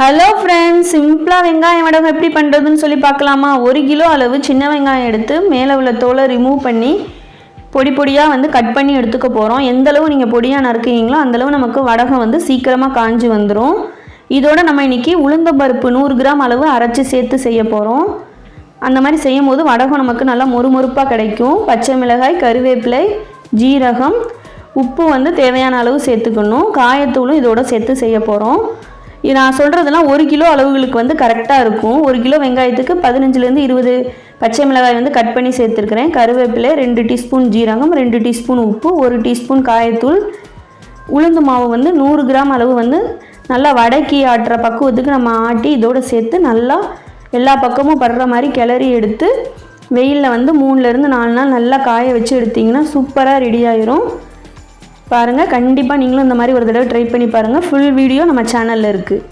Hello friends சிம்பிளாக வெங்காயம் வடகம் எப்படி பண்ணுறதுன்னு சொல்லி பார்க்கலாமா? ஒரு கிலோ அளவு சின்ன வெங்காயம் எடுத்து மேலே உள்ள தோலை ரிமூவ் பண்ணி பொடி பொடியாக வந்து கட் பண்ணி எடுத்துக்க போகிறோம் எந்தளவு நீங்கள் பொடியாக நறுக்குவீங்களோ அந்தளவு நமக்கு வடகம் வந்து சீக்கிரமாக காஞ்சி வந்துடும் இதோட நம்ம இன்றைக்கி உளுந்த பருப்பு நூறு கிராம் அளவு அரைச்சி சேர்த்து செய்ய போகிறோம் அந்த மாதிரி செய்யும் போது வடகம் நமக்கு நல்லா மொறுமொறுப்பாக கிடைக்கும். பச்சை மிளகாய் கருவேப்பிலை ஜீரகம் உப்பு வந்து தேவையான அளவு சேர்த்துக்கணும். காயத்தூளும் இதோட சேர்த்து செய்ய போகிறோம் நான் சொல்கிறதெல்லாம் ஒரு கிலோ அளவுகளுக்கு வந்து கரெக்டாக இருக்கும். ஒரு கிலோ வெங்காயத்துக்கு பதினஞ்சுலேருந்து இருபது பச்சை மிளகாய் வந்து கட் பண்ணி சேர்த்துருக்கிறேன். கருவேப்பிலை ரெண்டு டீஸ்பூன் ஜீரகம் ரெண்டு டீஸ்பூன் உப்பு ஒரு டீஸ்பூன் காயத்தூள். உளுந்து மாவு வந்து நூறு கிராம் அளவு வந்து நல்லா வடக்கி ஆட்டுற பக்குவத்துக்கு நம்ம ஆட்டி இதோடு சேர்த்து நல்லா எல்லா பக்கமும் படுற மாதிரி கிளறி எடுத்து வெயிலில் வந்து மூணுலேருந்து நாலு நாள் நல்லா காய வச்சு எடுத்திங்கன்னா சூப்பராக ரெடி ஆயிரும். பாருங்கள் கண்டிப்பாக நீங்களும் இந்த மாதிரி ஒரு தடவை ட்ரை பண்ணி பாருங்கள் ஃபுல் வீடியோ நம்ம சேனலில் இருக்குது